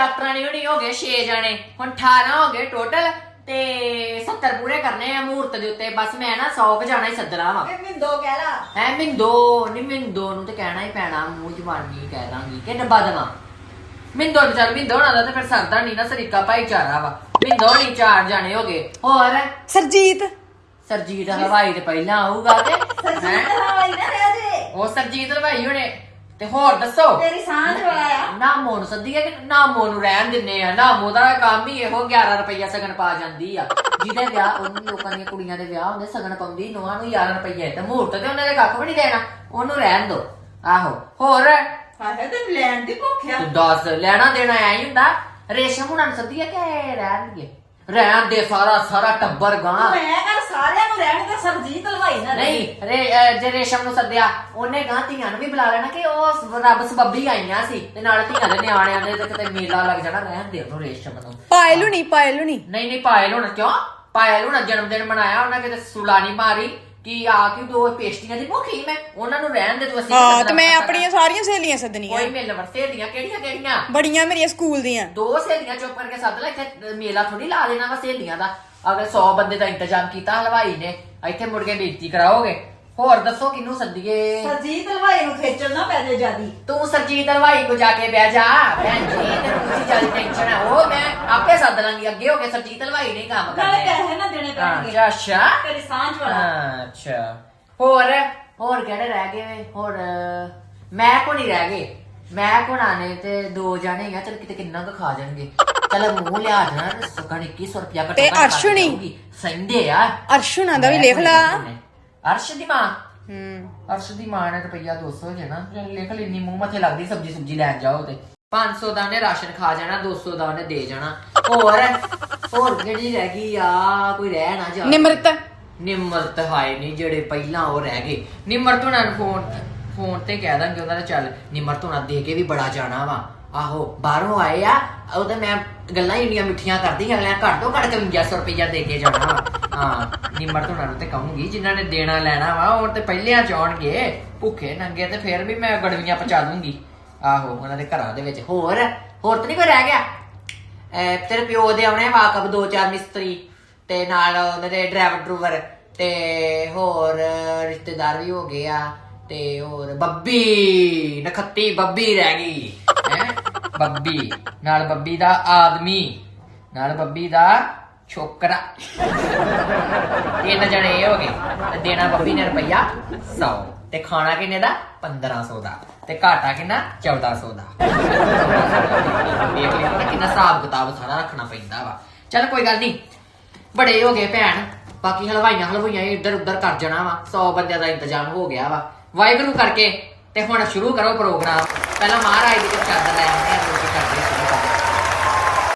ਯਾਤਰਾ ਨਹੀਂ ਹੋਣੀ ਹੋ ਗਏ 6 ਜਾਣੇ। ਹੁਣ 18 ਹੋ ਗਏ ਟੋਟਲ ਤੇ 70 ਪੂਰੇ ਕਰਨੇ ਆ ਮਹੂਰਤ ਦੇ ਉੱਤੇ। ਬਸ ਮੈਂ ਨਾ 100 ਕ ਜਾਣਾ ਹੀ ਸੱਦਣਾ ਵਾ। ਇਹ ਮਿੰਦੋ ਕਹਿ ਲਾ। ਐ ਮਿੰਦੋ? ਨਹੀਂ ਮਿੰਦੋ ਨੂੰ ਤੇ ਕਹਿਣਾ ਹੀ ਪੈਣਾ। ਮੂੰਹ ਜ਼ਬਾਨੀ ਕਹਿ ਦਾਂਗੀ ਕਿ ਡੱਬਾ ਦਵਾਂ। ਮਿੰਦੋ ਨੂੰ ਚੱਲ ਮਿੰਦੋ ਨਾਲ ਦਾ ਤੇ ਫਿਰ ਸਰਦਾ ਨਹੀਂ ਨਾ ਸਰੀਕਾ ਭਾਈਚਾਰਾ ਵਾ। ਮਿੰਦੋ ਨਹੀਂ ਚਾਰ ਜਾਣੇ ਹੋ ਗਏ। ਹੋਰ? ਸਰਜੀਤ। ਸਰਜੀਤ ਹਲਵਾਈ ਤੇ ਪਹਿਲਾਂ ਆਊਗਾ ਤੇ ਸਰਜੀਤ ਹੈਂ? ਹਵਾਈ ਨਾ ਰਹਿ ਜੇ। ਉਹ ਸਰਜੀਤ ਹਲਵਾਈ ਹੋਣੇ। ਤੇ ਹੋਰ ਦੱਸੋ? ਤੇਰੀ ਸਾਂਝ ਵਾਲਾ ਆ। ਨੂੰ ਸੱਦੀਏ ਕਿ ਨਾਮੋ ਨੂੰ ਰਹਿਣ ਦਿੰਨੇ ਆ? ਨਾਮੋ ਦਾ ਕੰਮ ਹੀ ਇਹੋ 11 ਰੁਪਈਆ ਸਗਨ ਪਾ ਜਾਂਦੀ ਆ। ਜਿਹਦੇ ਵਿਆਹ ਉਹਨਾਂ ਲੋਕਾਂ ਦੀਆਂ ਕੁੜੀਆਂ ਦੇ ਵਿਆਹ ਹੁੰਦੇ ਸਗਨ ਪਾਉਂਦੀ ਨੋਹਾਂ ਨੂੰ 11 ਰੁਪਈਆ। ਤੇ ਮਹੂਰਤ ਤੇ ਉਹਨਾਂ ਦੇ ਕੱਖ ਵੀ ਨਹੀਂ ਦੇਣਾ। ਉਹਨੂੰ ਰਹਿਣ ਦੋ। ਆਹੋ। ਹੋਰ? ਹਾਏ ਤੇ ਲੈਣ ਦੀ ਭੁੱਖ ਆ। ਤੂੰ ਦੱਸ ਲੈਣਾ ਦੇਣਾ ਐ ਹੀ ਹੁੰਦਾ। ਰੇਸ਼ਮ ਹੁਣਾਂ ਨੂੰ ਸੱਦੀਏ ਕਿ ਰਹਿਣਗੇ? ਰਹਿਣ ਦੇ ਸਾਰਾ ਸਾਰਾ ਟੱਬਰ ਗਾਂ। ਮੈਂ ਕਰ ਸਾਰਿਆਂ ਨੂੰ ਰਹਿਣ ਦਾ ਸਰਜੀਤ ਹਲਵਾਈ ਨਾ। ਨਹੀਂ ਰੇ ਅਹ ਜੇ ਰੇਸ਼ਮ ਨੂੰ ਸੱਦਿਆ ਉਹਨੇ ਗਾਂ ਧੀਆਂ ਨੂੰ ਵੀ ਬੁਲਾ ਲੈਣਾ ਕਿ ਉਹ ਰੱਬ ਸਬੱਬੀ ਆਈਆਂ ਸੀ ਤੇ ਨਾਲ ਧੀਆਂ ਦੇ ਨਿਆਣਿਆਂ ਦੇ ਤੇ ਕਿਤੇ ਮੇਲਾ ਲੱਗ ਜਾਣਾ ਰਹਿਣ ਦੇ ਉਹਨੂੰ ਰੇਸ਼ਮ ਨੂੰ। ਪਾਇਲੂ ਨਹੀਂ ਪਾਇਲੂ ਨਹੀਂ ਨਹੀਂ ਨਹੀਂ ਪਾਇਲ ਹੁਣ ਕਿਉਂ? ਪਾਇਲ ਹੁਣ ਜਨਮ ਦਿਨ ਮਨਾਇਆ ਉਹਨਾਂ ਕਿਤੇ ਸੁਲਾ ਨਹੀਂ ਮਾਰੀ। ਕਿ ਆ ਕਿ ਦੋ ਪੇਸਟੀਆਂ ਦੀ ਭੁੱਖੀ ਮੈਂ ਉਹਨਾਂ ਨੂੰ ਰਹਿਣ ਦੇ ਤੂੰ ਅਸੀਂ ਹਾਂ ਤੇ ਮੈਂ ਆਪਣੀਆਂ ਸਾਰੀਆਂ ਸਹੇਲੀਆਂ ਸੱਦਣੀਆਂ। ਕੋਈ ਮਿਲ ਵਰਤੇ ਦੀਆਂ ਕਿਹੜੀਆਂ ਕਿਹੜੀਆਂ? ਬੜੀਆਂ ਮੇਰੀਆਂ ਸਕੂਲ ਦੀਆਂ। ਦੋ ਸਹੇਲੀਆਂ ਚੁੱਪ ਕਰਕੇ ਸੱਦ ਲੈ ਇੱਥੇ ਮੇਲਾ ਥੋੜੀ ਲਾ ਦੇਣਾ ਵਾ ਸਹੇਲੀਆਂ ਦਾ। ਅਗਰ 100 ਬੰਦੇ ਦਾ ਇੰਤਜ਼ਾਮ ਕੀਤਾ ਹਲਵਾਈ ਨੇ ਇੱਥੇ ਮੁੜ ਕੇ ਬੇਇੱਜ਼ਤੀ ਕਰਾਓਗੇ। ਹੋਰ ਦੱਸੋ ਕਿਹਨੂੰ ਸੱਦੀਏ? ਸਰਜੀਤ ਹਲਵਾਈ ਨੂੰ ਖੇਚਲ ਨਾ ਪੈ ਜੇ ਜਿਆਦੀ। ਤੂੰ ਸਰਜੀਤ ਹਲਵਾਈ ਕੋ ਜਾ ਕੇ ਬਹਿ ਜਾ। ਭੈਣ ਜੀ ਤੇ ਤੁਸੀਂ ਜ਼ਿਆਦਾ ਟੈਨਸ਼ਨ ਹੈ। ਉਹ ਮੈਂ ਆਪੇ ਸੱਦ ਲਾਂਗੀ ਅੱਗੇ ਹੋ ਕੇ ਸਰਜੀਤ ਹਲਵਾਈ ਨੇ ਕੰਮ ਨਾਲੇ ਕਰਨੇ। ਪੈਸੇ ਨਾ ਦੇਣੇ ਹਾਂ, ਪੈਣਗੇ। ਅੱਛਾ ਤੇਰੀ ਸਾਂਝ ਵਾਲਾ। ਹਾਂ, ਅੱਛਾ। ਹੋਰ ਹੋਰ ਕਿਹੜੇ ਰਹਿ ਗਏ ਹੋਰ ਮੈਂ ਕੋ ਨਹੀਂ ਰਹਿ ਗਏ। ਮੈਂ ਕੋਣਾ ਨੇ ਤੇ ਦੋ ਜਾਣੇ ਆ ਚਲ ਕਿਤੇ ਕਿੰਨਾ ਕੁ ਖਾ ਜਾਣਗੇ। ਚਲ ਮੂੰਹ ਲਿਆ ਦੇਣਾ ਸਕਣ 2100 ਰੁਪਿਆ ਘੱਟੋ ਤੇ? ਜਾਊਗੀ। ਸਹਿੰਦੇ ਆ। ਅਰਸ਼ੁਨਾ ਦਾ ਵੀ ਲਿਖ ਲਾ। ਅਰਸ਼ ਦੀ ਮਾਂ? ਹੂੰ। ਅਰਸ਼ ਦੀ ਮਾਂ ਨੇ ਰੁਪਈਆ 200 ਜੇ ਨਾ। ਚੱਲ ਲਿਖ ਲੈਣੀ ਮੂੰਹ ਮੱਥੇ ਲੱਗਦੀ ਸਬਜੀ ਸੁਬਜੀ ਲੈਣ ਜਾਓ ਤੇ। 500 ਦਾ ਉਹਨੇ ਰਾਸ਼ਨ ਖਾ ਜਾਣਾ 200 ਦਾ ਉਹਨੇ ਦੇ ਜਾਣਾ। ਹੋਰ ਹੋਰ ਕਿਹੜੀ ਰਹਿ ਗਈ ਆ? ਕੋਈ ਰਹਿ ਨਾ ਜਾ। ਨਿਮਰਤ। ਨਿਮਰਤ ਹਾਏ ਨਹੀਂ ਜਿਹੜੇ ਪਹਿਲਾਂ ਉਹ ਰਹਿ ਗਏ। ਨਿਮਰਤ ਉਹਨਾਂ ਨੂੰ ਫੋਨ ਫੋਨ ਤੇ ਕਹਿ ਦਾਂਗੇ ਉਹਨਾਂ ਦਾ ਚੱਲ ਨਿਮਰਤ ਉਹਨਾਂ ਦੇ ਕੇ ਵੀ ਬੜਾ ਜਾਣਾ ਵਾ। ਆਹੋ, ਬਾਹਰੋਂ ਆਏ ਆ, ਉਹ ਤਾਂ ਮੈਂ ਗੱਲਾਂ ਹੀ ਇੰਨੀਆਂ ਮਿੱਠੀਆਂ ਕਰਦੀ, ਅਗਲਿਆਂ ਘੱਟ ਤੋਂ ਘੱਟ 5500 ਰੁਪਈਆ ਦੇ ਕੇ ਜਾਣਾ ਵਾ। ਹਾਂ ਨਿਮਰਤ ਉਹਨਾਂ ਨੂੰ ਤੇ ਕਹੂੰਗੀ, ਜਿਨ੍ਹਾਂ ਨੇ ਦੇਣਾ ਲੈਣਾ ਵਾ, ਉਹ ਤੇ ਪਹਿਲਿਆਂ ਆਉਣਗੇ, ਭੁੱਖੇ ਨੰਗੇ ਤੇ ਫਿਰ ਵੀ ਮੈਂ ਗੜਵੀਆਂ ਪਹੁੰਚਾ ਦੂੰਗੀ। ਆਹੋ, ਉਹਨਾਂ ਦੇ ਘਰਾਂ ਦੇ ਵਿੱਚ। ਹੋਰ ਹੋਰ ਤਾਂ ਨਹੀਂ ਕੋਈ ਰਹਿ ਗਿਆ? ਅਹ ਤੇਰੇ ਪਿਓ ਦੇ ਆਉਣੇ ਵਾਕਬ, ਦੋ ਚਾਰ ਮਿਸਤਰੀ, ਤੇ ਨਾਲ ਉਹਨਾਂ ਦੇ ਡਰਾਈਵਰ ਡਰੂਵਰ ਤੇ ਹੋਰ ਰਿਸ਼ਤੇਦਾਰ ਵੀ ਹੋ ਗਏ ਆ, ਤੇ ਹੋਰ ਬੱਬੀ, ਨਖੱਤੀ ਬੱਬੀ ਰਹਿ ਗਈ। ਬੱਬੀ, ਨਾਲ ਬੱਬੀ ਦਾ ਆਦਮੀ, ਨਾਲ ਬੱਬੀ ਦਾ ਛੋਕਰਾ। ਤਿੰਨ ਜਣੇ ਇਹ ਹੋ ਗਏ, ਤੇ ਦੇਣਾ ਬੱਬੀ ਨੇ ਰੁਪਈਆ 100 ਤੇ ਖਾਣਾ ਕਿੰਨੇ ਦਾ? 1500 ਦਾ, ਤੇ ਘਾਟਾ ਕਿੰਨਾ? 1400 ਦਾ। ਦੇਖ ਲਿਆ ਨਾ ਕਿੰਨਾ ਹਿਸਾਬ ਕਿਤਾਬ ਸਾਰਾ ਰੱਖਣਾ ਪੈਂਦਾ ਵਾ। ਚਲ ਕੋਈ ਗੱਲ ਨਹੀਂ, ਬੜੇ ਹੋ ਗਏ ਭੈਣ, ਬਾਕੀ ਹਲਵਾਈਆਂ ਹਲਵਾਈਆਂ ਇੱਧਰ ਉੱਧਰ ਕਰ ਜਾਣਾ ਵਾ 100 ਬੰਦਿਆਂ ਦਾ ਇੰਤਜ਼ਾਮ ਹੋ ਗਿਆ ਵਾ। ਵਾਹਿਗੁਰੂ ਕਰਕੇ ਤੇ ਹੁਣ ਸ਼ੁਰੂ ਕਰੋ ਪ੍ਰੋਗਰਾਮ। ਪਹਿਲਾਂ ਮਹਾਰਾਜ ਦੀ ਚਾਦਰ ਲੈ ਆਉਂਦੇ ਆ ਰੋਟੀ ਕਰਦੇ